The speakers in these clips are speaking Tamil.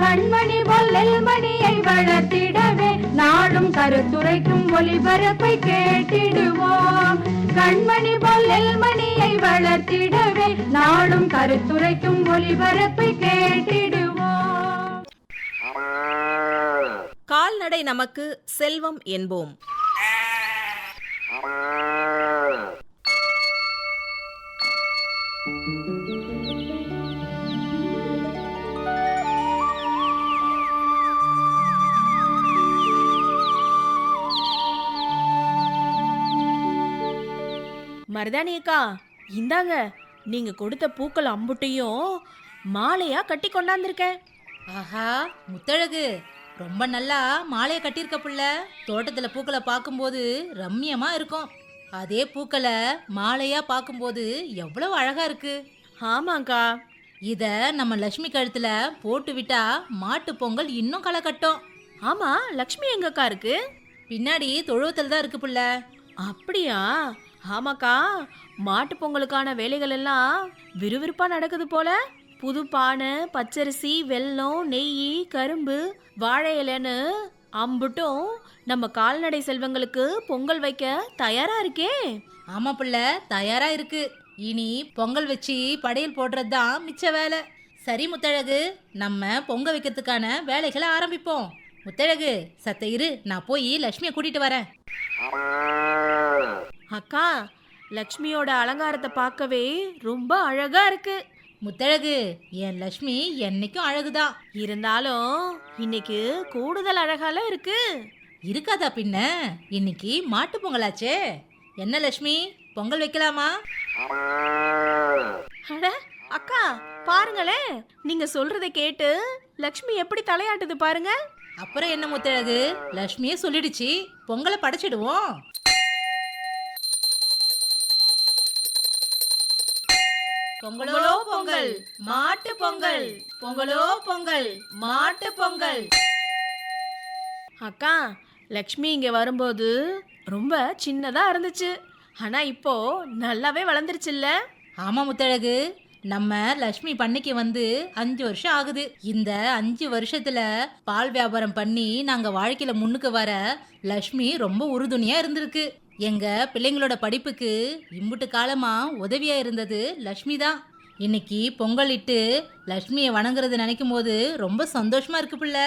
கண்மணி பொல்லில் மணியை வளர்த்திடவே நாடும் கருத்துரைக்கும் ஒளிபரப்பை கேட்டிடுவோம். கண்மணி பொல்லில் மணியை வளர்த்திடவே நாடும் கருத்துரைக்கும் ஒளிபரப்பை கேட்டிடுவோம். கால்நடை நமக்கு செல்வம் என்போம். மருதாணி அக்கா இந்தாங்க நீங்க கொடுத்த பூக்கள் அம்புட்டையும் மாலையா கட்டி கொண்டாந்துருக்கேன். ஆஹா முத்தழகு ரொம்ப நல்லா மாலையை கட்டியிருக்க புள்ள. தோட்டத்துல பூக்களை பார்க்கும்போது ரம்மியமா இருக்கும். அதே பூக்களை மாலையா பார்க்கும்போது எவ்வளவு அழகா இருக்கு. ஆமாக்கா இத நம்ம லட்சுமி கழுத்துல போட்டு விட்டா மாட்டு பொங்கல் இன்னும் களை கட்டும் ஆமா லக்ஷ்மி எங்கக்கா இருக்கு? பின்னாடி தொழுவத்தில் தான் இருக்கு புள்ள. அப்படியா? ஆமாக்கா மாட்டு பொங்கலுக்கான வேலைகள் எல்லாம் விறுவிறுப்பா நடக்குது போல. புது பானை பச்சரிசி வெல்லம் நெய் கரும்பு வாழை இலைன்னு அம்புட்டும் நம்ம கால்நடை செல்வங்களுக்கு பொங்கல் வைக்க தயாரா இருக்கே. ஆமா பிள்ள தயாரா இருக்கு. இனி பொங்கல் வச்சு படையல் போடுறது தான் மிச்ச வேலை. சரி முத்தழகு நம்ம பொங்க வைக்கிறதுக்கான வேலைகளை ஆரம்பிப்போம். முத்தழகு சத்த இரு நான் போய் லக்ஷ்மியை கூட்டிட்டு வரேன். அக்கா லக்ஷ்மியோட அலங்காரத்தை பார்க்கவே ரொம்ப அழகா இருக்கு. முத்தழகு என் லட்சுமி என்னைக்கும் அழகுதான் இருந்தாலும் இன்னைக்கு கூடுதல் அழகால இருக்கு. இருக்காதா பின்ன? இன்னைக்கு மாட்டு பொங்கலாச்சே. என்ன லட்சுமி பொங்கல் வைக்கலாமா? அட அக்கா பாருங்களேன் நீங்க சொல்றதை கேட்டு லக்ஷ்மி எப்படி தலையாட்டுது பாருங்க. அப்புறம் என்ன முத்தழகு? லட்சுமியே சொல்லிடுச்சு. பொங்கலை படைச்சிடுவோம். பொங்கலோ பொங்கல் மாட்டு பொங்கல். பொங்கலோ பொங்கல் மாட்டு பொங்கல். அக்கா லக்ஷ்மி இங்க வரும்போது ரொம்ப சின்னதா இருந்துச்சு. ஆனா இப்போ நல்லாவே வளர்ந்துருச்சுல்ல. ஆமா முத்தழகு நம்ம லட்சுமி பண்ணைக்கு வந்து அஞ்சு வருஷம் ஆகுது. இந்த அஞ்சு வருஷத்துல பால் வியாபாரம் பண்ணி நாங்க வாழ்க்கையில முன்னுக்கு வர லட்சுமி ரொம்ப உறுதுணையா இருந்திருக்கு. எங்க பிள்ளைங்களோட படிப்புக்கு இம்புட்டு காலமா உதவியா இருந்தது லட்சுமி தான். இன்னைக்கு பொங்கல் இட்டு லட்சுமியை வணங்குறது நினைக்கும் போது ரொம்ப சந்தோஷமா இருக்கு பிள்ளை.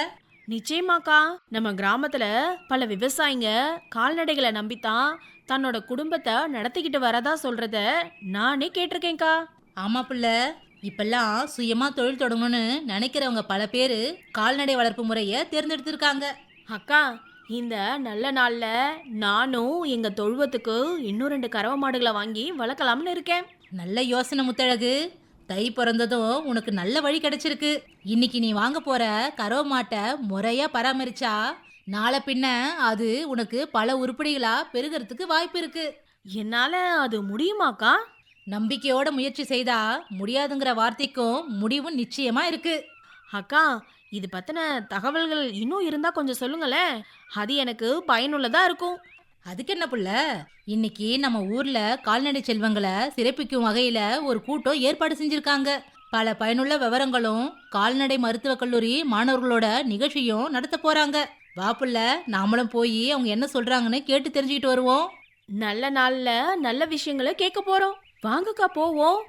நிச்சயமாக்கா நம்ம கிராமத்துல பல விவசாயிங்க கால்நடைகளை நம்பித்தான் தன்னோட குடும்பத்தை நடத்திக்கிட்டு வரதா சொல்றத நானே கேட்டிருக்கேன்க்கா. ஆமா பிள்ளை இப்பெல்லாம் சுயமா தொழில் தொடங்கணும்னு நினைக்கிறவங்க பல பேர் கால்நடை வளர்ப்பு முறையை தேர்ந்தெடுத்திருக்காங்க. அக்கா இந்த நல்ல நாள்ல நானும் எங்க தொழுவத்துக்கு இன்னும் ரெண்டு கறவை மாடுகளை வாங்கி வளர்க்கலாம்னு இருக்கேன். நல்ல யோசனை முத்தழகு. தை பிறந்ததும் உனக்கு நல்ல வழி கிடைச்சிருக்கு. இன்னைக்கு நீ வாங்க போற கறவை மாட்டை முறையா பராமரிச்சா நாளை பின்ன அது உனக்கு பல உருப்படிகளா பெருகிறதுக்கு வாய்ப்பு இருக்கு. என்னால அது முடியுமாக்கா? நம்பிக்கையோட முயற்சி செய்தா முடியாதுங்கிற வார்த்தைக்கும் முடிவும் நிச்சயமா இருக்கு. அக்கா இது பத்தின தகவல்கள் இன்னும் இருந்தா கொஞ்சம் சொல்லுங்களேன். அது எனக்கு பயனுள்ளதா இருக்கும். அதுக்கு என்ன புள்ள? இன்னைக்கு நம்ம ஊர்ல கால்நடை செல்வங்களை சிறப்பிக்கும் வகையில ஒரு கூட்டம் ஏற்பாடு செஞ்சிருக்காங்க. பல பயனுள்ள விவரங்களும் கால்நடை மருத்துவக் கல்லூரி மாணவர்களோட நிகழ்ச்சியும் நடத்த போறாங்க. வா புள்ள நாமளும் போய் அவங்க என்ன சொல்றாங்கன்னு கேட்டு தெரிஞ்சுக்கிட்டு வருவோம். நல்ல நாள்ல நல்ல விஷயங்களை கேட்க போறோம். வாங்கக்கா போவோம்.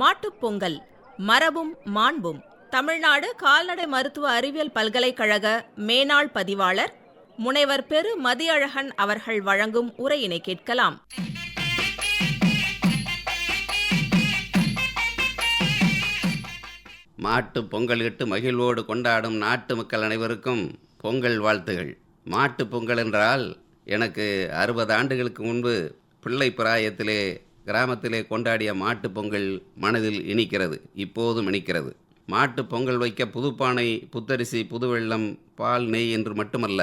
மாட்டுப்பொங்கல் மரபும் மாண்பும். தமிழ்நாடு கால்நடை மருத்துவ அறிவியல் பல்கலைக்கழக மேனாள் பதிவாளர் முனைவர் பெரு மதியழகன் அவர்கள் வழங்கும் உரையினை கேட்கலாம். மாட்டு பொங்கலிட்டு மகிழ்வோடு கொண்டாடும் நாட்டு மக்கள் அனைவருக்கும் பொங்கல் வாழ்த்துகள். மாட்டு பொங்கல் என்றால் எனக்கு அறுபது ஆண்டுகளுக்கு முன்பு பிள்ளை பிராயத்திலே கிராமத்திலே கொண்டாடிய மாட்டு பொங்கல் மனதில் இனிக்கிறது இப்போதும் இனிக்கிறது. மாட்டு பொங்கல் வைக்க புதுப்பானை புத்தரிசி புதுவெள்ளம் பால் நெய் என்று மட்டுமல்ல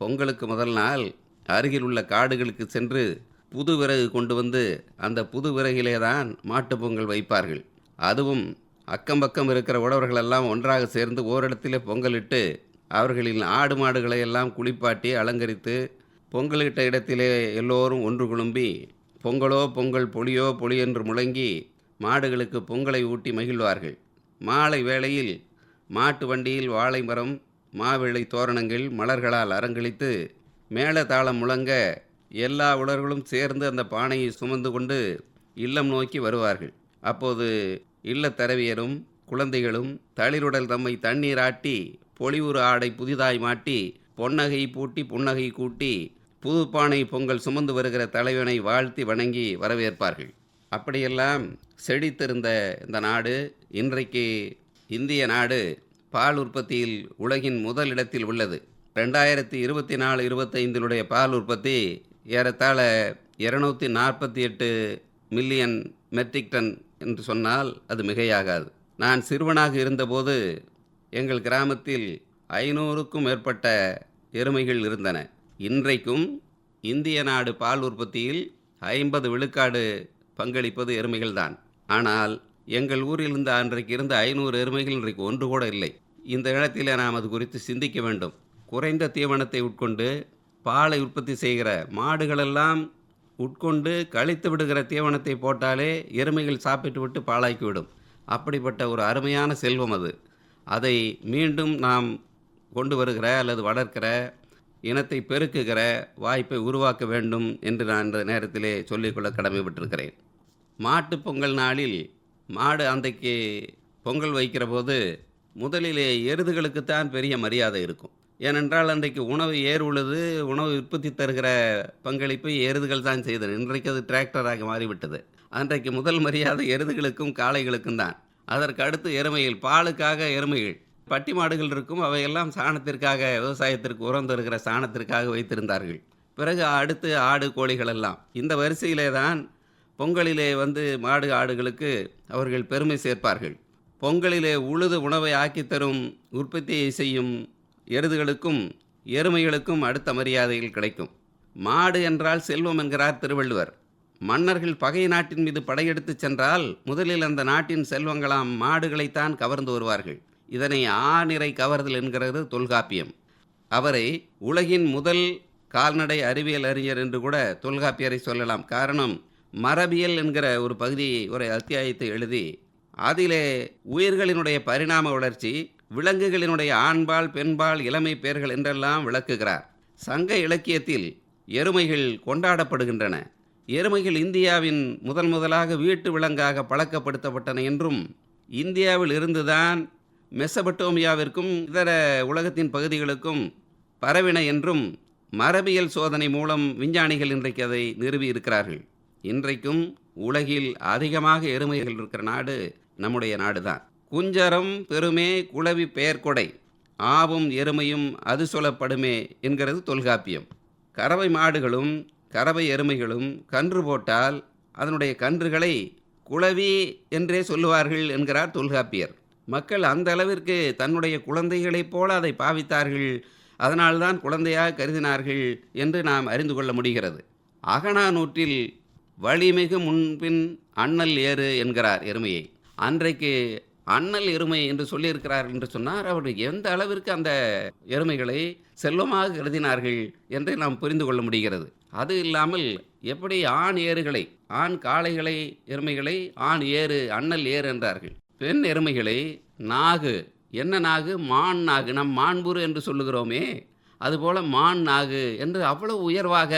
பொங்கலுக்கு முதல் நாள் அருகில் உள்ள காடுகளுக்கு சென்று புது விறகு கொண்டு வந்து அந்த புது விறகிலே தான் மாட்டு பொங்கல் வைப்பார்கள். அதுவும் அக்கம் பக்கம் இருக்கிற உழவர்களெல்லாம் ஒன்றாக சேர்ந்து ஓரிடத்திலே பொங்கலிட்டு அவர்களின் ஆடு மாடுகளை எல்லாம் குளிப்பாட்டி அலங்கரித்து பொங்கலிட்ட இடத்திலே எல்லோரும் ஒன்று குழும்பி பொங்கலோ பொங்கல் பொலியோ பொலி என்று முழங்கி மாடுகளுக்கு பொங்கலை ஊட்டி மகிழ்வார்கள். மாலை வேளையில் மாட்டு வண்டியில் வாழை மரம் மாவிளை தோரணங்கள் மலர்களால் மேள தாளம் முழங்க எல்லா உலர்களும் சேர்ந்து அந்த பானையை சுமந்து கொண்டு இல்லம் நோக்கி வருவார்கள். அப்போது இல்லத்தரவியரும் குழந்தைகளும் தளிருடல் தம்மை தண்ணீர் ஆட்டி பொலிவுறு ஆடை புதிதாய் மாட்டி பொன்னகை பூட்டி புன்னகை கூட்டி புது பானை பொங்கல் சுமந்து வருகிற தலைவனை வாழ்த்தி வணங்கி வரவேற்பார்கள். அப்படியெல்லாம் செழித்திருந்த இந்த நாடு இன்றைக்கு இந்திய நாடு பால் உற்பத்தியில் உலகின் முதல் இடத்தில் உள்ளது. ரெண்டாயிரத்தி இருபத்தி நாலு இருபத்தைந்தினுடைய பால் உற்பத்தி ஏறத்தாழ இரநூத்தி நாற்பத்தி எட்டு மில்லியன் மெட்ரிக் டன் என்று சொன்னால் அது மிகையாகாது. நான் சிறுவனாக இருந்தபோது எங்கள் கிராமத்தில் ஐநூறுக்கும் மேற்பட்ட எருமைகள் இருந்தன. இன்றைக்கும் இந்திய நாடு பால் உற்பத்தியில் ஐம்பது விழுக்காடு பங்களிப்பது எருமைகள்தான். ஆனால் எங்கள் ஊரில் இருந்த அன்றைக்கு இருந்த ஐநூறு எருமைகள் இன்றைக்கு ஒன்று கூட இல்லை. இந்த இடத்தில் நாம் அது குறித்து சிந்திக்க வேண்டும். குறைந்த தீவனத்தை உட்கொண்டு பாலை உற்பத்தி செய்கிற மாடுகளெல்லாம் உட்கொண்டு கழித்து விடுகிற தீவனத்தை போட்டாலே எருமைகள் சாப்பிட்டு விட்டு பாழாக்கிவிடும். அப்படிப்பட்ட ஒரு அருமையான செல்வம் அது. அதை மீண்டும் நாம் கொண்டு வருகிற அல்லது வளர்க்கிற இனத்தை பெருக்குகிற வாய்ப்பை உருவாக்க வேண்டும் என்று நான் இந்த நேரத்திலே சொல்லிக்கொள்ள கடமைப்பட்டிருக்கிறேன். மாட்டுப் பொங்கல் நாளில் மாடு அன்றைக்கு பொங்கல் வைக்கிற போது முதலிலே எருதுகளுக்குத்தான் பெரிய மரியாதை இருக்கும். ஏனென்றால் அன்றைக்கு உணவு ஏர் உழுது உணவு உற்பத்தி தருகிற பங்களிப்பை எருதுகள் தான் செய்தது. இன்றைக்கு அது டிராக்டராக மாறிவிட்டது. அன்றைக்கு முதல் மரியாதை எருதுகளுக்கும் காளைகளுக்கும் தான். அதற்கு அடுத்து எருமைகள் பாலுக்காக எருமைகள். பட்டி மாடுகள் இருக்கும். அவையெல்லாம் சாணத்திற்காக விவசாயத்திற்கு உரம் தருகிற சாணத்திற்காக வைத்திருந்தார்கள். பிறகு அடுத்து ஆடு கோழிகள் எல்லாம். இந்த வரிசையிலே தான் பொங்கலிலே வந்து மாடு ஆடுகளுக்கு அவர்கள் பெருமை சேர்ப்பார்கள். பொங்கலிலே உழுது உணவை ஆக்கித் தரும் உற்பத்தியை செய்யும் எருதுகளுக்கும் எருமைகளுக்கும் அடுத்த மரியாதைகள் கிடைக்கும். மாடு என்றால் செல்வம் என்கிறார் திருவள்ளுவர். மன்னர்கள் பகை நாட்டின் மீது படையெடுத்துச் சென்றால் முதலில் அந்த நாட்டின் செல்வங்களாம் மாடுகளைத்தான் கவர்ந்து வருவார்கள். இதனை ஆநிறை கவர்தல் என்கிறது தொல்காப்பியம். அவரை உலகின் முதல் கால்நடை அறிவியல் அறிஞர் என்று கூட தொல்காப்பியரை சொல்லலாம். காரணம் மரபியல் என்கிற ஒரு பகுதியை ஒரு அத்தியாயத்தை எழுதி அதிலே உயிர்களினுடைய பரிணாம வளர்ச்சி விலங்குகளினுடைய ஆண்பால் பெண்பால் இளமை பெயர்கள் என்றெல்லாம் விளக்குகிறார். சங்க இலக்கியத்தில் எருமைகள் கொண்டாடப்படுகின்றன. எருமைகள் இந்தியாவின் முதல் முதலாக வீட்டு விலங்காக பழக்கப்படுத்தப்பட்டன என்றும் இந்தியாவில் இருந்துதான் மெசபட்டோமியாவிற்கும் இதர உலகத்தின் பகுதிகளுக்கும் பரவின என்றும் மரபியல் சோதனை மூலம் விஞ்ஞானிகள் இன்றைக்கு அதை நிறுவி இருக்கிறார்கள். இன்றைக்கும் உலகில் அதிகமாக எருமைகள் இருக்கிற நாடு நம்முடைய நாடுதான். குஞ்சரம் பெருமே குளவி பெயர்கொடை ஆவும் எருமையும் அது சொல்லப்படுமே என்கிறது தொல்காப்பியம். கறவை மாடுகளும் கறவை எருமைகளும் கன்று போட்டால் அதனுடைய கன்றுகளை குளவி என்றே சொல்லுவார்கள் என்கிறார் தொல்காப்பியர். மக்கள் அந்த அளவிற்கு தன்னுடைய குழந்தைகளைப் போல அதை பாவித்தார்கள். அதனால்தான் குழந்தையாக கருதினார்கள் என்று நாம் அறிந்து கொள்ள முடிகிறது. அகனானூற்றில் வழிமிகு முன்பின் அண்ணல் ஏறு என்கிறார் எருமையை. அன்றைக்கு அண்ணல் எருமை என்று சொல்லியிருக்கிறார் என்று சொன்னார் அவர் எந்த அளவிற்கு அந்த எருமைகளை செல்வமாக கருதினார்கள் என்று நாம் புரிந்து கொள்ள முடிகிறது. அது இல்லாமல் எப்படி ஆண் ஏறுகளை ஆண் காளைகளை எருமைகளை ஆண் ஏறு அண்ணல் ஏறு என்றார்கள். பெண் எருமைகளை நாகு. என்ன நாகு? மான் நாகு. நம் மாண்புறு என்று சொல்லுகிறோமே. அதுபோல மான் நாகு என்று அவ்வளவு உயர்வாக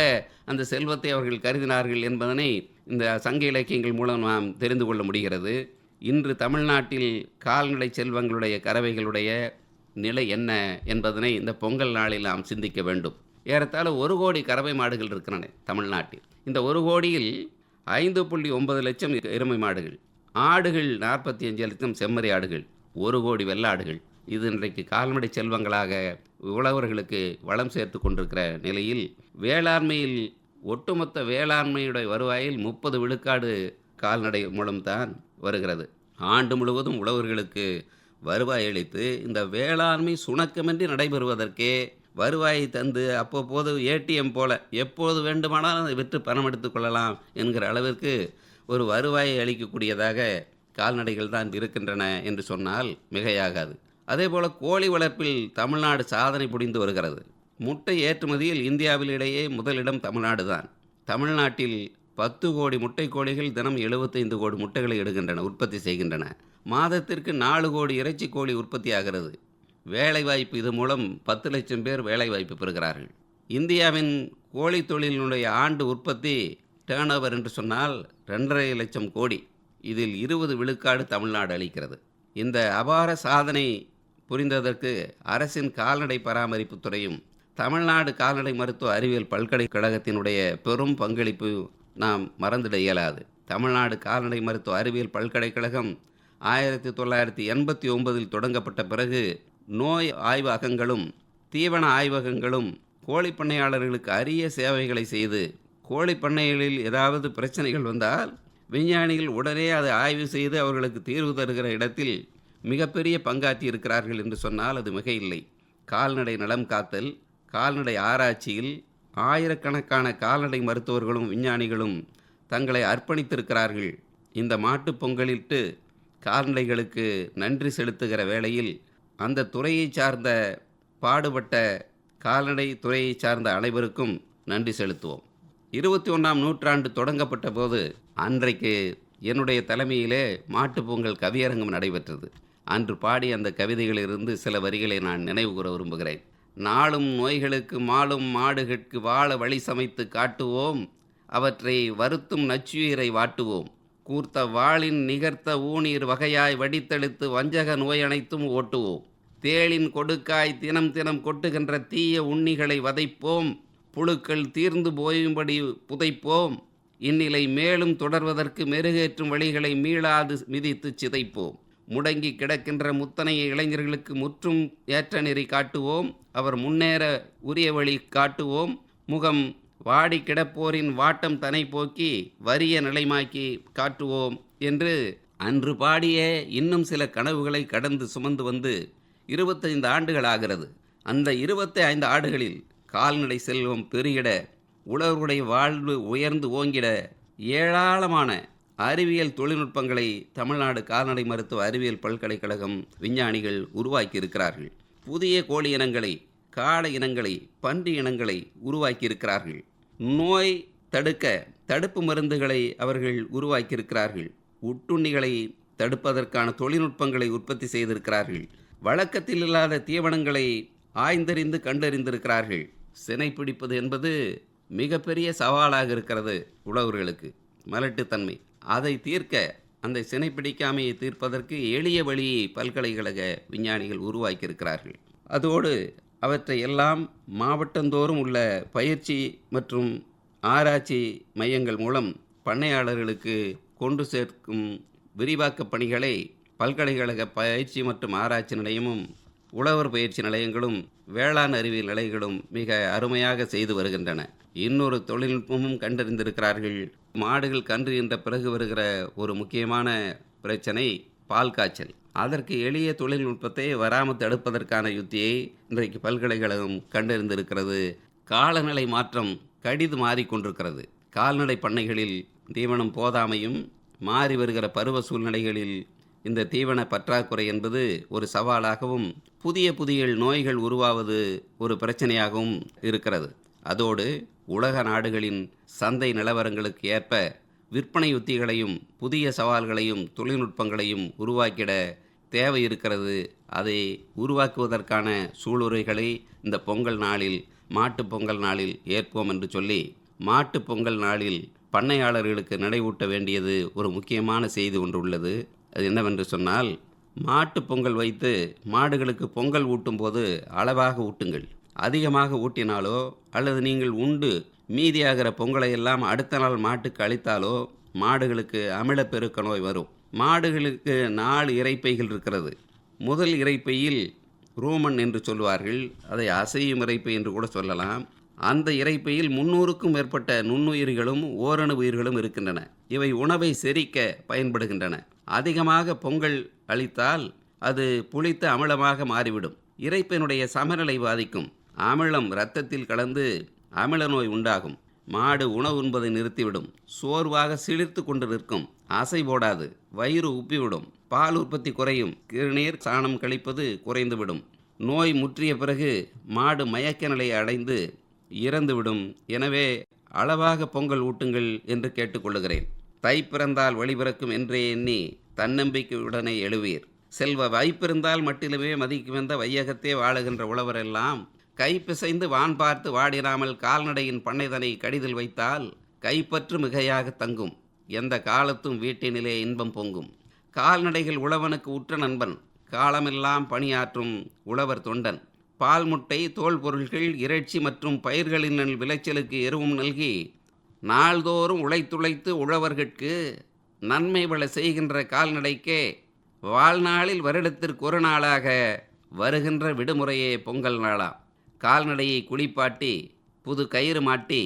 அந்த செல்வத்தை அவர்கள் கருதினார்கள் என்பதனை இந்த சங்க இலக்கியங்கள் மூலம் நாம் தெரிந்து கொள்ள முடிகிறது. இன்று தமிழ்நாட்டில் கால்நடை செல்வங்களுடைய கறவைகளுடைய நிலை என்ன என்பதனை இந்த பொங்கல் நாளில் நாம் சிந்திக்க வேண்டும். ஏறத்தாழ ஒரு கோடி கறவை மாடுகள் இருக்கின்றன தமிழ்நாட்டில். இந்த ஒரு கோடியில் ஐந்து புள்ளி ஒன்பது லட்சம் எருமை மாடுகள். ஆடுகள் நாற்பத்தி அஞ்சு லட்சம் செம்மறி ஆடுகள் ஒரு கோடி வெள்ளாடுகள் இது இன்றைக்கு கால்நடை செல்வங்களாக உழவர்களுக்கு வளம் சேர்த்து கொண்டிருக்கிற நிலையில் வேளாண்மையில் ஒட்டுமொத்த வேளாண்மையுடைய வருவாயில் முப்பது விழுக்காடு கால்நடை மூலம்தான் வருகிறது. ஆண்டு முழுவதும் உழவர்களுக்கு வருவாய் அளித்து இந்த வேளாண்மை சுணக்கமின்றி நடைபெறுவதற்கே வருவாயை தந்து அப்பப்போது ஏடிஎம் போல எப்போது வேண்டுமானாலும் அதை விற்று பணம் எடுத்துக்கொள்ளலாம் என்கிற அளவிற்கு ஒரு வருவாயை அளிக்கக்கூடியதாக கால்நடைகள் தான் இருக்கின்றன என்று சொன்னால் மிகையாகாது. அதேபோல் கோழி வளர்ப்பில் தமிழ்நாடு சாதனை புரிந்து வருகிறது. முட்டை ஏற்றுமதியில் இந்தியாவிலேயே முதலிடம் தமிழ்நாடு தான். தமிழ்நாட்டில் பத்து கோடி முட்டை கோழிகள் தினம் எழுபத்தைந்து கோடி முட்டைகளை எடுக்கின்றன உற்பத்தி செய்கின்றன. மாதத்திற்கு நாலு கோடி இறைச்சி கோழி உற்பத்தி ஆகிறது. வேலைவாய்ப்பு இது மூலம் பத்து லட்சம் பேர் வேலைவாய்ப்பு பெறுகிறார்கள். இந்தியாவின் கோழி தொழிலினுடைய ஆண்டு உற்பத்தி டேர்ன் என்று சொன்னால் ரெண்டரை லட்சம் கோடி. இதில் இருபது விழுக்காடு தமிழ்நாடு அளிக்கிறது. இந்த அபார சாதனை புரிந்ததற்கு அரசின் கால்நடை பராமரிப்புத் துறையும் தமிழ்நாடு கால்நடை மருத்துவ அறிவியல் பல்கலைக்கழகத்தினுடைய பெரும் பங்களிப்பு நாம் மறந்திட இயலாது. தமிழ்நாடு கால்நடை மருத்துவ அறிவியல் பல்கலைக்கழகம் ஆயிரத்தி தொள்ளாயிரத்தி எண்பத்தி ஒன்பதில் தொடங்கப்பட்ட பிறகு நோய் ஆய்வகங்களும் தீவன ஆய்வகங்களும் கோழி பண்ணையாளர்களுக்கு அரிய சேவைகளை செய்து கோழி பண்ணைகளில் ஏதாவது பிரச்சனைகள் வந்தால் விஞ்ஞானிகள் உடனே அதை ஆய்வு செய்து அவர்களுக்கு தீர்வு தருகிற இடத்தில் மிகப்பெரிய பங்காற்றி இருக்கிறார்கள் என்று சொன்னால் அது மிக இல்லை கால்நடை நலம் காத்தல் கால்நடை ஆராய்ச்சியில் ஆயிரக்கணக்கான கால்நடை மருத்துவர்களும் விஞ்ஞானிகளும் தங்களை அர்ப்பணித்திருக்கிறார்கள். இந்த மாட்டுப் பொங்கலிட்டு கால்நடைகளுக்கு நன்றி செலுத்துகிற வேளையில் அந்த துறையை சார்ந்த பாடுபட்ட கால்நடை துறையை சார்ந்த அனைவருக்கும் நன்றி செலுத்துவோம். இருபத்தி ஒன்றாம் நூற்றாண்டு தொடங்கப்பட்ட போது அன்றைக்கு என்னுடைய தலைமையிலே மாட்டுப்பொங்கல் கவியரங்கம் நடைபெற்றது. அன்று பாடி அந்த கவிதைகளிலிருந்து சில வரிகளை நான் நினைவு கூற விரும்புகிறேன். நாளும் நோய்களுக்கு மாளும் மாடுகட்கு வாழ வழி சமைத்து காட்டுவோம். அவற்றை வருத்தும் நச்சுயிரை வாட்டுவோம். கூர்த்த வாளின் நிகர்த்த ஊனீர் வகையாய் வடித்தெடுத்து வஞ்சக நோய் அனைத்தும் ஓட்டுவோம். தேளின் கொடுக்காய் தினம் தினம் கொட்டுகின்ற தீய உண்ணிகளை வதைப்போம். புழுக்கள் தீர்ந்து போயும்படி புதைப்போம். இந்நிலை மேலும் தொடர்வதற்கு மெருகேற்றும் வழிகளை மீளாது மிதித்து சிதைப்போம். முடங்கி கிடக்கின்ற முத்தனைய இளைஞர்களுக்கு முற்றும் ஏற்ற நெறி காட்டுவோம். அவர் முன்னேற உரிய வழி காட்டுவோம். முகம் வாடி கிடப்போரின் வாட்டம் தனை போக்கி வறிய நிலைமாக்கி காட்டுவோம் என்று அன்று பாடிய இன்னும் சில கனவுகளை கடந்து சுமந்து வந்து இருபத்தைந்து ஆண்டுகள் ஆகிறது. அந்த இருபத்தி ஐந்து ஆண்டுகளில் கால்நடை செல்வம் பெருகிட உழவர்களுடைய வாழ்வு உயர்ந்து ஓங்கிட ஏராளமான அறிவியல் தொழில்நுட்பங்களை தமிழ்நாடு கால்நடை மருத்துவ அறிவியல் பல்கலைக்கழகம் விஞ்ஞானிகள் உருவாக்கி இருக்கிறார்கள் புதிய கோழி இனங்களை காளை இனங்களை பன்றி இனங்களை உருவாக்கியிருக்கிறார்கள். நோய் தடுக்க தடுப்பு மருந்துகளை அவர்கள் உருவாக்கியிருக்கிறார்கள். உட்டுண்ணிகளை தடுப்பதற்கான தொழில்நுட்பங்களை உற்பத்தி செய்திருக்கிறார்கள். வழக்கத்தில் இல்லாத தீவனங்களை ஆய்ந்தறிந்து கண்டறிந்திருக்கிறார்கள். சினை பிடிப்பது என்பது மிகப்பெரிய சவாலாக இருக்கிறது உழவர்களுக்கு. மலட்டுத்தன்மை. அதை தீர்க்க அந்த சினை பிடிக்காமையை தீர்ப்பதற்கு எளிய வழியை பல்கலைக்கழக விஞ்ஞானிகள் உருவாக்கியிருக்கிறார்கள். அதோடு அவற்றை எல்லாம் மாவட்டந்தோறும் உள்ள பயிற்சி மற்றும் ஆராய்ச்சி மையங்கள் மூலம் பண்ணையாளர்களுக்கு கொண்டு சேர்க்கும் விரிவாக்கப் பணிகளை பல்கலைக்கழக பயிற்சி மற்றும் ஆராய்ச்சி நிலையமும் உழவர் பயிற்சி நிலையங்களும் வேளாண் அறிவியல் நிலையங்களும் மிக அருமையாக செய்து வருகின்றன. இன்னொரு தொழில்நுட்பமும் கண்டறிந்திருக்கிறார்கள். மாடுகள் கன்று என்ற பிறகு வருகிற ஒரு முக்கியமான பிரச்சனை பால் காய்ச்சல். அதற்கு எளிய தொழில்நுட்பத்தை வராமல் தடுப்பதற்கான யுத்தியை இன்றைக்கு பல்கலைக்கழகம் கண்டறிந்திருக்கிறது. காலநிலை மாற்றம் கடிது மாறிக்கொண்டிருக்கிறது கால்நடை பண்ணைகளில் தீவனம் போதாமையும் மாறி வருகிற பருவ சூழ்நிலைகளில் இந்த தீவன பற்றாக்குறை என்பது ஒரு சவாலாகவும் புதிய புதிய நோய்கள் உருவாவது ஒரு பிரச்சனையாகவும் இருக்கிறது. அதோடு உலக நாடுகளின் சந்தை நிலவரங்களுக்கு ஏற்ப விற்பனை உத்திகளையும் புதிய சவால்களையும் தொழில்நுட்பங்களையும் உருவாக்கிட தேவை இருக்கிறது. அதை உருவாக்குவதற்கான சூளுரைகளை இந்த பொங்கல் நாளில் மாட்டுப் பொங்கல் நாளில் ஏற்போம் என்று சொல்லி மாட்டுப் பொங்கல் நாளில் பண்ணையாளர்களுக்கு நினைவூட்ட வேண்டியது ஒரு முக்கியமான செய்தி ஒன்று உள்ளது. அது என்னவென்று சொன்னால் மாட்டுப் பொங்கல் வைத்து மாடுகளுக்கு பொங்கல் ஊட்டும் போது அளவாக ஊட்டுங்கள். அதிகமாக ஊட்டினாலோ அல்லது நீங்கள் உண்டு மீதியாகிற பொங்கலை எல்லாம் அடுத்த நாள் மாட்டுக்கு அளித்தாலோ மாடுகளுக்கு அமிலப்பெருக்க நோய் வரும். மாடுகளுக்கு நாலு இறைப்பைகள் இருக்கிறது. முதல் இறைப்பையில் ரூமன் என்று சொல்வார்கள். அதை அசையும் இறைப்பை என்று கூட சொல்லலாம். அந்த இறைப்பையில் முன்னூறுக்கும் மேற்பட்ட நுண்ணுயிர்களும் ஓரணு உயிர்களும் இருக்கின்றன. இவை உணவை செரிக்க பயன்படுகின்றன. அதிகமாக பொங்கல் அளித்தால் அது புளித்த அமிலமாக மாறிவிடும். இறைப்பனுடைய சமநிலை பாதிக்கும். அமிலம் இரத்தத்தில் கலந்து அமில நோய் உண்டாகும். மாடு உணவு உண்பதை நிறுத்திவிடும். சோர்வாக சிலிர்த்து கொண்டு நிற்கும். அசை போடாது. வயிறு உப்பிவிடும். பால் உற்பத்தி குறையும். கிருநீர் சாணம் கழிப்பது குறைந்துவிடும். நோய் முற்றிய பிறகு மாடு மயக்க நிலையை அடைந்து இறந்துவிடும். எனவே அளவாக பொங்கல் ஊட்டுங்கள் என்று கேட்டுக்கொள்கிறேன் தை பிறந்தால் வழி பிறக்கும் என்றே எண்ணி தன்னம்பிக்கையுடனே எழுவீர். செல்வ வைப்பிருந்தால் மட்டிலுமே மதிக்கு வந்த வையகத்தே வாழுகின்ற உழவரெல்லாம் கை பிசைந்து வான் பார்த்து வாடிராமல் கால்நடையின் பண்ணைதனை கடிதில் வைத்தால் கைப்பற்று மிகையாக தங்கும். எந்த காலத்தும் வீட்டினிலே இன்பம் பொங்கும். கால்நடைகள் உழவனுக்கு உற்ற நண்பன். காலமெல்லாம் பணியாற்றும் உழவர் தொண்டன். பால் முட்டை தோல் பொருள்கள் இறைச்சி மற்றும் பயிர்களின் விளைச்சலுக்கு எருவும் நல்கி நாள்தோறும் உழைத்துழைத்து உழவர்கட்கு நன்மை வள செய்கின்ற கால்நடைக்கே வாழ்நாளில் வருடத்திற்கு ஒரு நாளாக வருகின்ற விடுமுறையே பொங்கல் நாளாம். கால்நடையை குளிப்பாட்டி புது கயிறு மாட்டி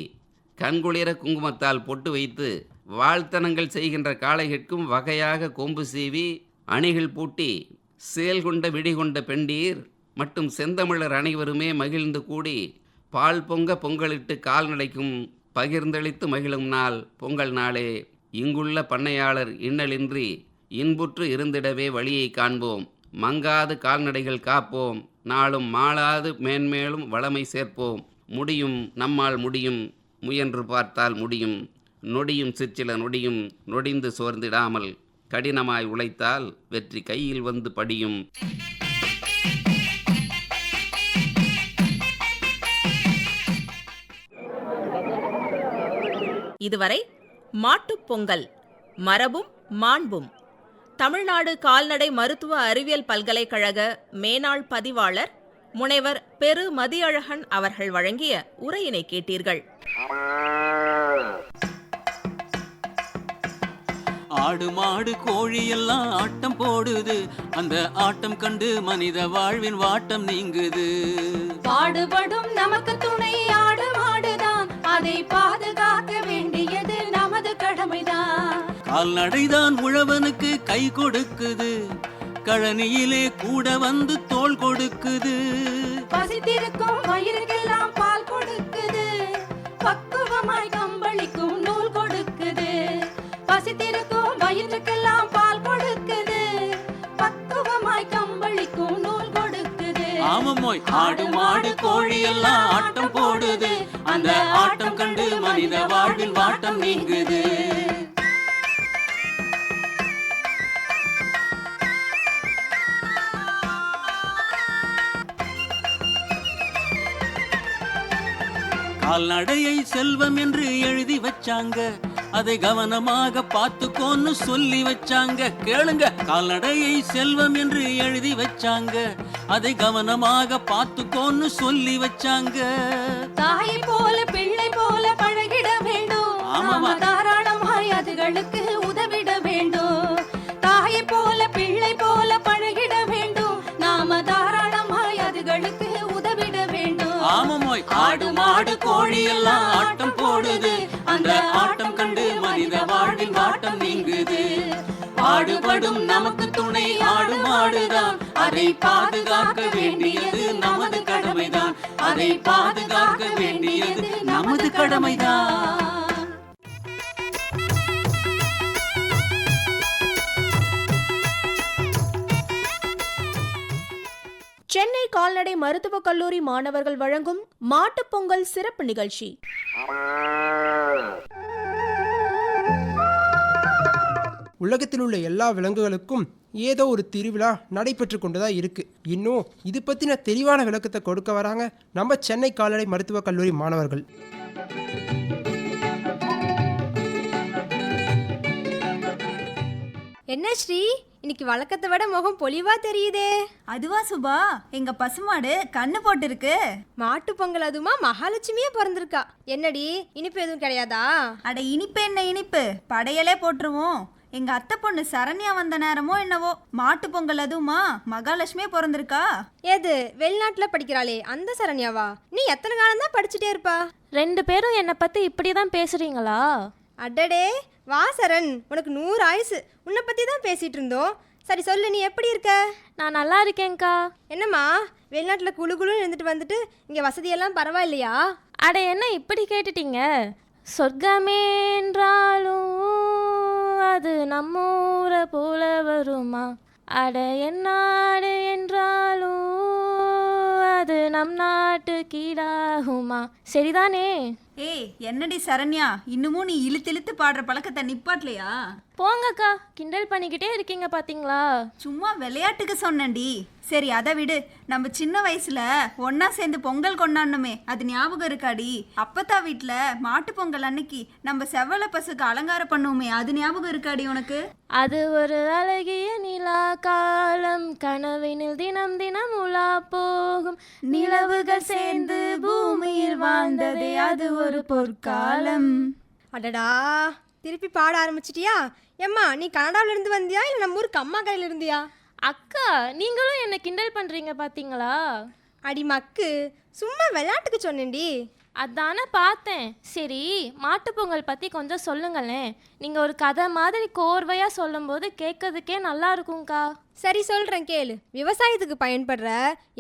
கண்குளிர குங்குமத்தால் பொட்டு வைத்து வாழ்த்தனங்கள் செய்கின்ற காளைகட்கும் வகையாக கொம்பு சீவி அணிகள் பூட்டி சேல் கொண்ட விடிகொண்ட பெண்டீர் மற்றும் செந்தமிழர் அனைவருமே மகிழ்ந்து கூடி பால் பொங்க பொங்கலிட்டு கால்நடைக்கும் பகிர்ந்தளித்து மகிழும் நாள் பொங்கல் நாளே. இங்குள்ள பண்ணையாளர் இன்னலின்றி இன்புற்று இருந்திடவே வழியை காண்போம். மங்காது கால்நடைகள் காப்போம். நாளும் மாளாது மேன்மேலும் வளமை சேர்ப்போம். முடியும் நம்மால் முடியும். முயன்று பார்த்தால் முடியும். நொடியும் சிற்சில நொடியும் நொடிந்து சோர்ந்திடாமல் கடினமாய் உழைத்தால் வெற்றி கையில் வந்து படியும். இதுவரை மாட்டுப் பொங்கல் மரபும் மாண்பும். தமிழ்நாடு கால்நடை மருத்துவ அறிவியல் பல்கலைக்கழக மேனாள் பதிவாளர் முனைவர் பெரு மதியழகன் அவர்கள் வழங்கிய உரையினை கேட்டீர்கள். ஆடு மாடு கோழி எல்லாம் ஆட்டம் போடுது. அந்த ஆட்டம் கண்டு மனித வாழ்வின் வாட்டம் நீங்குது. பாடுபடும் நமக்கு துணை ஆடு மாடுதான். அதை பாதுகாக்க கால்நடைதான் உழவனுக்கு கை கொடுக்குது. கழனியிலே கூட வந்து தோள் கொடுக்குது. பசித்திருக்கும் வயிறுக்கெல்லாம் பால் கொடுக்குது. பக்குவமாய் கம்பளிக்கும் நூல் கொடுக்குது. பசித்திருக்கும் வயிற்றுக்கெல்லாம் பால் கொடுக்குது. பக்குவமாய் கம்பளிக்கும் நூல் கொடுக்குது. ஆமமோய் ஆடு மாடு கோழி எல்லாம் ஆட்டம் போடுது. அந்த ஆட்டம் கண்டு மனித வாழ்வின் வாட்டம் நீங்குது. கால்நடையை செல்வம் என்று எழுதி வச்சாங்க. அதை கவனமாக பார்த்துக்கோன்னு சொல்லி வச்சாங்க. கேளுங்க கால்நடையை செல்வம் என்று எழுதி வச்சாங்க. அதை கவனமாக பார்த்துக்கோன்னு சொல்லி வச்சாங்க. தாயை போல பிள்ளை போல பழகிட வேண்டும். நாம தாராளமாய் அதுகளுக்கு உதவிட வேண்டும். தாயை போல பிள்ளை கோழியெல்லாம் எல்லாம் ஆட்டம் போடுது. அந்த ஆட்டம் கண்டு மனித வாழ்வின் வாட்டம் நீங்குது. பாடுபடும் நமக்கு துணை ஆடு மாடுதான் அதை பாதுகாக்க வேண்டியது நமது கடமைதான். அதை பாதுகாக்க வேண்டியது நமது கடமைதான். சென்னை கால்நடை மருத்துவக் கல்லூரி மாணவர்கள் வழங்கும் மாட்டுப் பொங்கல் சிறப்பு நிகழ்ச்சி. உலகத்தில் உள்ள எல்லா விலங்குகளுக்கும் ஏதோ ஒரு திருவிழா நடைபெற்று கொண்டுதான் இருக்கு. இன்னும் இது பத்தின தெளிவான விளக்கத்தை கொடுக்க வராங்க நம்ம சென்னை கால்நடை மருத்துவக் கல்லூரி மாணவர்கள். என்ன ஸ்ரீ? இன்னைக்கு வழக்கத்தை விட முகம் பொலிவா தெரியுதே. அதுவா சுபா எங்க பசுமாடு கண்ணு போட்டிருக்கு. மாட்டு பொங்கல் அதுமா மகாலட்சுமியே பிறந்திருக்கா. என்னடி இனிப்பு எதுவும் கிடையாதா? அட இனிப்பு என்ன இனிப்பு? படையலே போட்டுருவோம். எங்க அத்தை பொண்ணு சரண்யா வந்த நேரமோ என்னவோ மாட்டு பொங்கல் அதுவுமா மகாலட்சுமியே பிறந்திருக்கா? ஏது வெளிநாட்டுல படிக்கிறாளே அந்த சரண்யாவா? நீ எத்தனை காலம் தான் படிச்சுட்டே இருப்பா? ரெண்டு பேரும் என்னை பத்தி இப்படி தான் பேசுறீங்களா? அடடே வா சரண். உனக்கு நூறு ஆயுசு. உன்னை பத்தி தான் பேசிட்டு இருந்தோம். சரி சொல்லு நீ எப்படி இருக்க? நான் நல்லா இருக்கேன்க்கா. என்னம்மா? வெளிநாட்டில் குழு குழுன்னு இருந்துட்டு வந்துட்டு இங்கே வசதியெல்லாம் பரவாயில்லையா? அட என்ன இப்படி கேட்டுட்டீங்க? சொர்க்கமே என்றாலும் அது நம்ம ஊரை போல வருமா? அட என்னாடு என்றாலும் அது நம் நாட்டு கீழாகுமா சரிதானே? ஏய் என்னடி சரண்யா? இன்னமும் நீ இழுத்து இழுத்து பாடுற பழக்கத்தை நிப்பாட்லையா போங்கக்கா கிண்டல் பண்ணிக்கிட்டே இருக்கீங்க பாத்தீங்களா? சும்மா விளையாட்டுக்கு சொன்னேன்டி. சரி அதை விடு. நம்ம சின்ன வயசுல ஒண்ணா சேர்ந்து பொங்கல் கொண்டாடணுமே. அது ஞாபகம் இருக்காடி. அப்பத்தா வீட்ல மாட்டு பொங்கல் அன்னைக்கு நம்ம செவ்வல பசுக்கு அலங்காரம் பண்ணுவோமே அது ஞாபகம் இருக்காடி உனக்கு? அது ஒரு அழகிய நிலா காலம். கனவினில் தினம் தினம் உலா போகும். நிலவுகள் சேர்ந்து பூமியில் வாழ்ந்ததே அது ஒரு பொற்காலம். அடடா திருப்பி பாட ஆரம்பிச்சிட்டியா? ஏம்மா நீ கனடாவில இருந்து வந்தியா இல்லை நம்ம ஊருக்கு அம்மா கையில் இருந்தியா அக்கா நீங்களும் என்ன கிண்டல் பண்றீங்க பாத்தீங்களா? அடி மக்கு சும்மா விளையாட்டுக்கு சொன்னேன்டி. அதானே பார்த்தேன். சரி மாட்டுப் பொங்கல் பற்றி கொஞ்சம் சொல்லுங்களேன். நீங்கள் ஒரு கதை மாதிரி கோர்வையாக சொல்லும்போது கேட்கறதுக்கே நல்லா இருக்கும்க்கா. சரி சொல்கிறேன் கேளு. விவசாயத்துக்கு பயன்படுற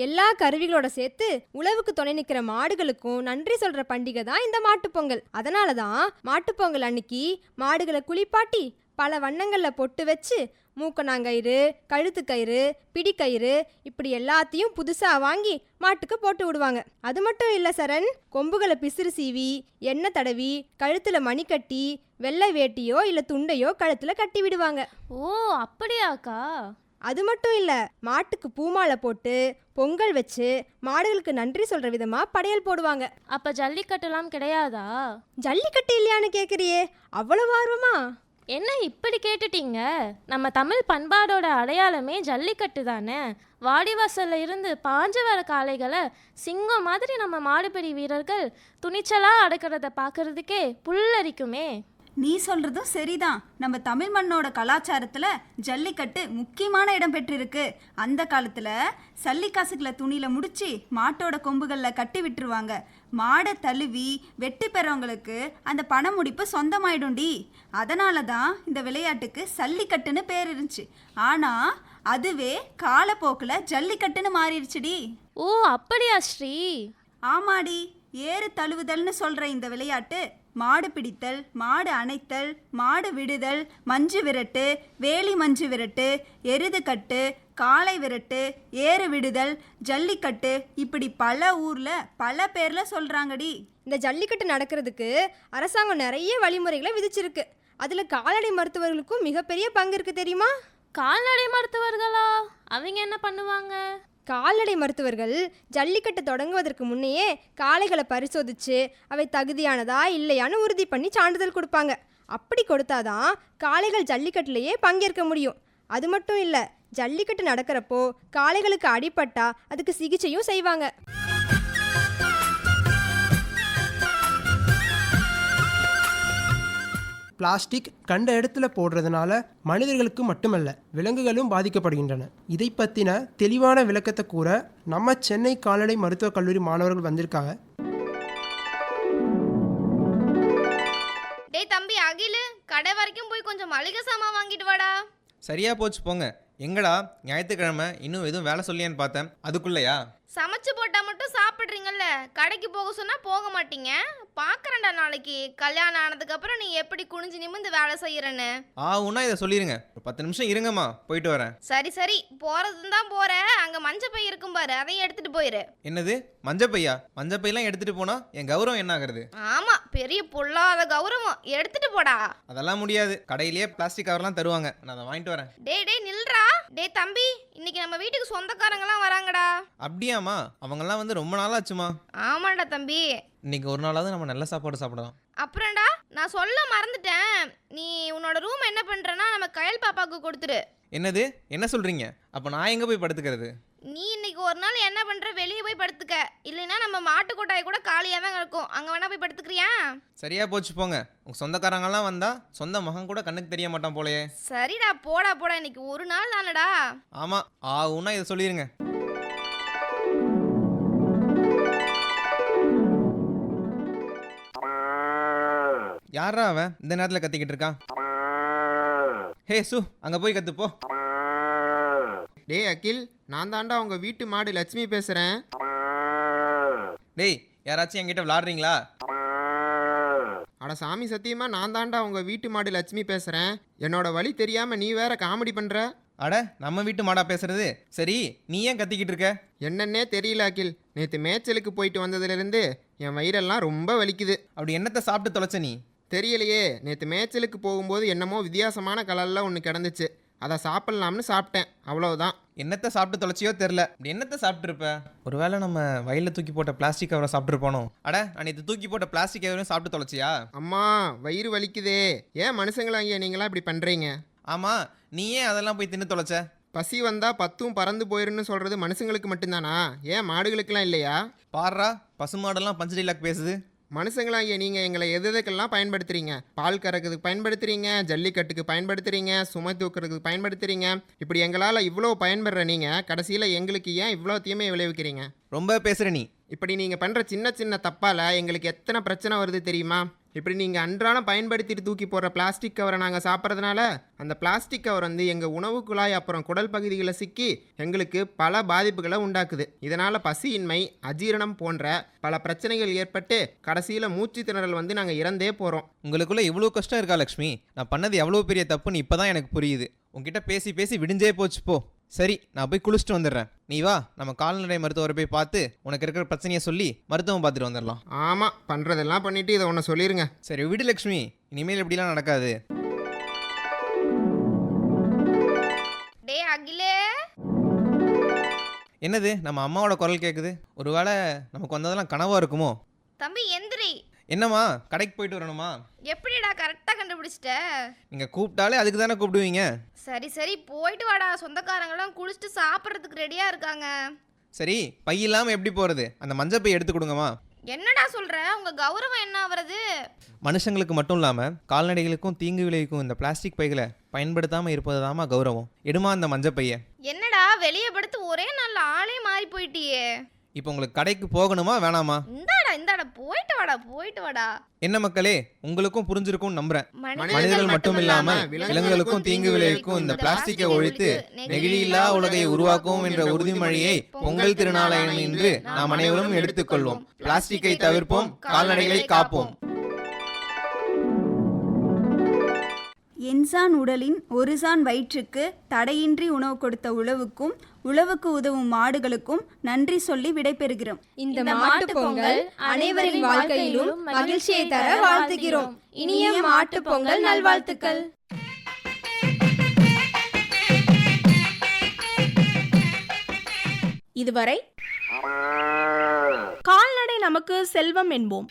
எல்லா கருவிகளோட சேர்த்து உழவுக்கு துணை நிற்கிற மாடுகளுக்கும் நன்றி சொல்கிற பண்டிகை தான் இந்த மாட்டுப்பொங்கல் அதனால தான் மாட்டுப்பொங்கல் அன்னைக்கு மாடுகளை குளிப்பாட்டி பல வண்ணங்களில் பொட்டு வச்சு மூக்கணாங்கயிறு கழுத்துக்கயிறு பிடிக்கயிறு இப்படி எல்லாத்தையும் புதுசாக வாங்கி மாட்டுக்கு போட்டு விடுவாங்க. அது மட்டும் இல்லை சரண் கொம்புகளை பிசிறு சீவி எண்ணெய் தடவி கழுத்தில் மணி கட்டி வெள்ளை வேட்டியோ இல்லை துண்டையோ கழுத்தில் கட்டி விடுவாங்க. ஓ அப்படியாக்கா? அது மட்டும் இல்லை மாட்டுக்கு பூமாலை போட்டு பொங்கல் வச்சு மாடுகளுக்கு நன்றி சொல்கிற விதமாக படையல் போடுவாங்க. அப்போ ஜல்லிக்கட்டுலாம் கிடையாதா? ஜல்லிக்கட்டு இல்லையான்னு கேட்குறியே அவ்வளவு ஆர்வமா? என்ன இப்படி கேட்டுட்டீங்க? நம்ம தமிழ் பண்பாடோட அடையாளமே ஜல்லிக்கட்டு தானே? வாடிவாசல்ல இருந்து பாஞ்சு வர காளைகளை சிங்கம் மாதிரி நம்ம மாடுபிடி வீரர்கள் துணிச்சலாக அடக்கிறத பார்க்கறதுக்கே புல்லரிக்குமே. நீ சொல்றதும் சரிதான். நம்ம தமிழ் மண்ணோட கலாச்சாரத்துல ஜல்லிக்கட்டு முக்கியமான இடம் பெற்றிருக்கு. அந்த காலத்துல சல்லிக்காசுகளை துணியில முடிச்சு மாட்டோட கொம்புகள்ல கட்டி விட்டுருவாங்க. மாடை தழுவி வெட்டி பெறவங்களுக்கு அந்த பணமுடிப்பு சொந்தமாயிடும்டி. அதனால தான் இந்த விளையாட்டுக்கு சல்லிக்கட்டுன்னு பேர் இருந்துச்சு. ஆனா அதுவே காலப்போக்கில் ஜல்லிக்கட்டுன்னு மாறிடுச்சுடி. ஓ அப்படியா ஸ்ரீ? ஆமாடி. ஏறு தழுவுதல்னு சொல்ற இந்த விளையாட்டு மாடு பிடித்தல் மாடு அணைத்தல் மாடு விடுதல் மஞ்சு விரட்டு வேலி மஞ்சு விரட்டு எருது கட்டு காளை விரட்டு ஏறு விடுதல் ஜல்லிக்கட்டு இப்படி பல ஊர்ல பல பேர்ல சொல்றாங்கடி. இந்த ஜல்லிக்கட்டு நடக்கிறதுக்கு அரசாங்கம் நிறைய வழிமுறைகளை விதிச்சிருக்கு. அதில் கால்நடை மருத்துவர்களுக்கும் மிகப்பெரிய பங்கு இருக்குது தெரியுமா? கால்நடை மருத்துவர்களா? அவங்க என்ன பண்ணுவாங்க? கால்நடை மருத்துவர்கள் ஜல்லிக்கட்டு தொடங்குவதற்கு முன்னையே காளைகளை பரிசோதிச்சு அவை தகுதியானதா இல்லையான்னு உறுதி பண்ணி சான்றிதழ் கொடுப்பாங்க. அப்படி கொடுத்தாதான் காளைகள் ஜல்லிக்கட்டுலேயே பங்கேற்க முடியும். அது மட்டும் இல்லை ஜல்லிக்கட்டு நடக்கிறப்போ காளைகளுக்கு அடிபட்டா அதுக்கு சிகிச்சையும் செய்வாங்க. பிளாஸ்டிக் கண்ட இடத்துல போடுறதுனால மனிதர்களுக்கு மட்டுமல்ல விலங்குகளும் பாதிக்கப்படுகின்றன. இதை பற்றின தெளிவான விளக்கத்தை கூற நம்ம சென்னை கால்நடை மருத்துவக் கல்லூரி மாணவர்கள் வந்திருக்காங்க. டேய் தம்பி அகிலு கடை வரைக்கும் போய் கொஞ்சம் மளிகை சாமான் வாங்கிட்டு வாடா. சரியா போச்சு போங்க. எங்கடா? ஞாயிற்றுக்கிழமை இன்னும் எதுவும் வேலை சொல்லியான்னு பார்த்தேன். அதுக்குள்ளையா? சமைச்சு போட்டா மட்டும் சாப்பிட்றீங்கல்ல? கடைக்கு போக சொன்னா போக மாட்டீங்க? பார்க்கறேன்டா நாளைக்கு. கல்யாணம் ஆனதுக்கு அப்புறம் நீ எப்படி குனிஞ்சு நிமிந்து வேலை செய்யறன்னு? ஆகும்னா இதை சொல்லிடுங்க ஒரு பத்து நிமிஷம் இருங்கம்மா போயிட்டு வரேன். சரி சரி. போறது தான் போற. அங்க மஞ்ச பை இருக்கும் பாரு. அதையும் எடுத்துட்டு போயிரு. என்னது? மஞ்சப்பையா? மஞ்சப்பையெல்லாம் எடுத்துகிட்டு போனால் என் கௌரவம் என்ன ஆகுறது? ஆமா பெரிய பொல்லாத கௌரவம். எடுத்துட்டு போடா. அதெல்லாம் முடியாது. கடையிலேயே பிளாஸ்டிக் கவர்லாம் தருவாங்க. நான் அதை வாங்கிட்டு வரேன். டேய் டேய் நில்றா. டேய் தம்பி இன்னைக்கு நம்ம வீட்டுக்கு சொந்தக்காரங்கலாம் வராங்கடா. அப்படியாம்மா? அவங்கெல்லாம் வந்து ரொம்ப நாளாச்சுமா. ஆமாடா தம்பி. இன்னைக்கு ஒரு நாளாவது நம்ம நல்ல சாப்பாடு சாப்பிடலாம். அப்புறம்டா நான் சொல்ல மறந்துட்டேன். நீ உன்னோட ரூம் என்ன பண்றேன்னா நம்ம கயல் பாப்பாவுக்கு கொடுத்துரு என்னது? என்ன சொல்கிறீங்க அப்போ நான் எங்கே போய் படுத்துக்கிறது? நீ இன்னைக்கு ஒரு நாள் என்ன பண்ற? வெளியே போய் படுத்துக்க. இல்லைன்னா நம்ம மாட்டு கொட்டாய் கூட காலியாக தான் இருக்கும் அங்க வேணா போய் படுத்துக்கிறியா? சரியா போச்சு போங்க. உங்கள் சொந்தக்காரங்கெல்லாம் வந்தால் சொந்த மகன் கூட கண்ணுக்கு தெரிய மாட்டான் போலயே. சரிடா போடா போடா. இன்னைக்கு ஒரு நாள் தானடா. ஆமாம் ஆகும்னா இதை சொல்லிடுங்க யாரா அவன்? இந்த நேரத்தில் கத்திக்கிட்டு இருக்கான் ஹே சு அங்கே போய் கத்து போ. டேய் அகில் நான் தாண்டா உங்க வீட்டு மாடு லட்சுமி பேசுறேன். டேய் யாராச்சும் என்கிட்ட விளாடுறீங்களா? அட சாமி சத்தியமா நான் தாண்டா உங்க வீட்டு மாடு லட்சுமி பேசுறேன். என்னோட வழி தெரியாம நீ வேற காமெடி பண்ற? அட நம்ம வீட்டு மாடா பேசுறது? சரி நீ ஏன் கத்திக்கிட்டு இருக்க? என்னன்னே தெரியல அகில். நேத்து மேய்ச்சலுக்கு போயிட்டு வந்ததுலேருந்து என் வயிறெல்லாம் ரொம்ப வலிக்குது. அப்படி என்னத்தை சாப்பிட்டு தொலைச்ச நீ? தெரியலையே. நேற்று மேய்ச்சலுக்கு போகும்போது என்னமோ வித்தியாசமான கலரில் ஒன்று கிடந்துச்சு. அதை சாப்பிட்லாம்னு சாப்பிட்டேன். அவ்வளவுதான். என்னத்தை சாப்பிட்டு தொலைச்சியோ தெரில என்னத்தை சாப்பிட்டுருப்ப? ஒருவேளை நம்ம வயலில் தூக்கி போட்ட பிளாஸ்டிக் கவரை சாப்பிட்டுருப்பானோ அட அன்னைக்கு தூக்கி போட்ட பிளாஸ்டிக் கவரையும் சாப்பிட்டு தொலைச்சியா? அம்மா வயிறு வலிக்குதே. ஏன் மனுஷங்களாங்கிய நீங்களாம் இப்படி பண்ணுறீங்க ஆமாம் நீ ஏன் அதெல்லாம் போய் தின்னு தொலைச்ச? பசி வந்தால் பத்தும் பறந்து போயிருன்னு சொல்கிறது மனுஷங்களுக்கு மட்டும்தானா? ஏன் மாடுகளுக்கெல்லாம் இல்லையா? பாடுறா பசுமாடெல்லாம் பஞ்சு டைலாக் பேசுது. மனுஷங்களாகிய நீங்கள் எங்களை எது எதுக்கெல்லாம் பயன்படுத்துறீங்க? பால் கறக்கிறதுக்கு பயன்படுத்துறீங்க ஜல்லிக்கட்டுக்கு பயன்படுத்துறீங்க சுமை தூக்குறதுக்கு பயன்படுத்துறீங்க. இப்படி எங்களால் இவ்வளோ பயன்படுற நீங்கள் கடைசியில் எங்களுக்கு ஏன் இவ்வளோ தீமை விளைவிக்கிறீங்க? ரொம்ப பேசுகிற நீ. இப்படி நீங்கள் பண்ணுற சின்ன சின்ன தப்பால் எங்களுக்கு எத்தனை பிரச்சனை வருது தெரியுமா? இப்படி நீங்கள் அன்றாடம் பயன்படுத்திட்டு தூக்கி போடுற பிளாஸ்டிக் கவரை நாங்கள் சாப்பிட்றதுனால அந்த பிளாஸ்டிக் கவர் வந்து எங்கள் உணவு குழாய் அப்புறம் குடல் பகுதிகளை சிக்கி எங்களுக்கு பல பாதிப்புகளை உண்டாக்குது. இதனால் பசியின்மை அஜீரணம் போன்ற பல பிரச்சனைகள் ஏற்பட்டு கடைசியில் மூச்சு திணறல் வந்து நாங்கள் இறந்தே போகிறோம் உங்களுக்குள்ள இவ்வளோ கஷ்டம் இருக்கா லக்ஷ்மி? நான் பண்ணது எவ்வளோ பெரிய தப்புன்னு இப்போ தான் எனக்கு புரியுது. உங்ககிட்ட பேசி பேசி விடிஞ்சே போச்சு போ. சரி நான் போய் குளிச்சுட்டு வந்துடுறேன். நீ வா நம்ம கால்நடை மருத்துவரை போய் பார்த்து உனக்கு இருக்கிற பிரச்சனையை சொல்லி மருத்துவம் பார்த்துட்டு வந்துடலாம். ஆமாம் பண்ணுறதெல்லாம் பண்ணிவிட்டு இதை ஒன்று சொல்லிடுங்க சரி விடு லக்ஷ்மி இனிமேல் இப்படிலாம் நடக்காது. டே அகிலே. என்னது நம்ம அம்மாவோட குரல் கேட்குது ஒருவேளை நமக்கு வந்ததெல்லாம் கனவா இருக்குமோ? தம்பி எந்திரி. என்னம்மா கடைக்கு போயிட்டு வரணுமா? எப்படிடா கரெக்டாக கண்டுபிடிச்சிட்ட? நீங்கள் கூப்பிட்டாலே அதுக்கு தானே கூப்பிடுவீங்க? சரி சரி போயிட்டு வாடா. சொந்தக்காரங்களாம் குளிச்சுட்டு சாப்பிட்றதுக்கு ரெடியாக இருக்காங்க. சரி பை இல்லாமல் எப்படி போகிறது அந்த மஞ்சள் பை எடுத்து கொடுங்கம்மா. என்னடா சொல்ற? உங்க கௌரவம் என்ன ஆவறது? மனுஷங்களுக்கு மட்டும் இல்லாமல் கால்நடைகளுக்கும் தீங்கு விளைவிக்கும் இந்த பிளாஸ்டிக் பைகளை பயன்படுத்தாமல் இருப்பது கௌரவம். எடுமா அந்த மஞ்சள் பையை? என்னடா வெளியே படுத்து ஒரே நாள்ல ஆளே மாறி போயிட்டியே. இப்போ உங்களுக்கு கடைக்கு போகணுமா வேணாமா? இந்தாடா இந்தாடா போயிட்டு வாடா போயிட்டு வாடா. என்ன மக்களே உங்களுக்கும் புரிஞ்சிருக்கும்னு நம்புறேன். மனிதர்கள் மட்டும் இல்லாம விலங்குகளுக்கும் தீங்கு விளைவிக்கும் இந்த பிளாஸ்டிக்கை ஒழித்து நெகிழியில்லா உலகை உருவாக்குவோம் என்ற உறுதிமொழியை பொங்கல் திருநாளான இன்று நாம் அனைவரும் எடுத்துக்கொள்வோம். பிளாஸ்டிக்கை தவிர்ப்போம் கால்நடைகளை காப்போம். என்சான் உடலின் ஒரு சான் வயிற்றுக்கு தடையின்றி உணவு கொடுத்த உழவுக்கும் உழவுக்கு உதவும் மாடுகளுக்கும் நன்றி சொல்லி விடைபெறுகிறோம். இந்த மாட்டுப் பொங்கல் அனைவரின் வாழ்க்கையிலும் மகிழ்ச்சியை தர வாழ்த்துகிறோம். இனிய மாட்டுப் பொங்கல் நல்வாழ்த்துக்கள். இதுவரை கால்நடை நமக்கு செல்வம் என்போம்.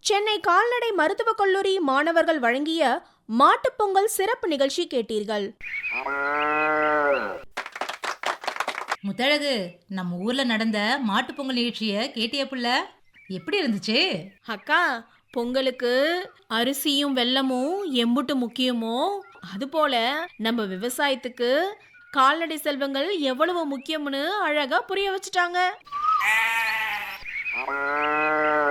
சென்னை கால்நடை மருத்துவக் கல்லூரி மாணவர்கள் வழங்கிய மாட்டுப் பொங்கல் சிறப்பு நிகழ்ச்சி கேட்டீர்கள். முத்தழகு நம்ம ஊர்ல நடந்த மாட்டுப் பொங்கல் நிகழ்ச்சிய கேட்டிய புள்ள? எப்படி இருந்துச்சு? அக்கா பொங்கலுக்கு அரிசியும் வெல்லமும் எம்புட்டு முக்கியமோ? அதுபோல நம்ம விவசாயத்துக்கு கால்நடை செல்வங்கள் எவ்வளவு முக்கியம்னு அழகா புரிய வச்சுட்டாங்க.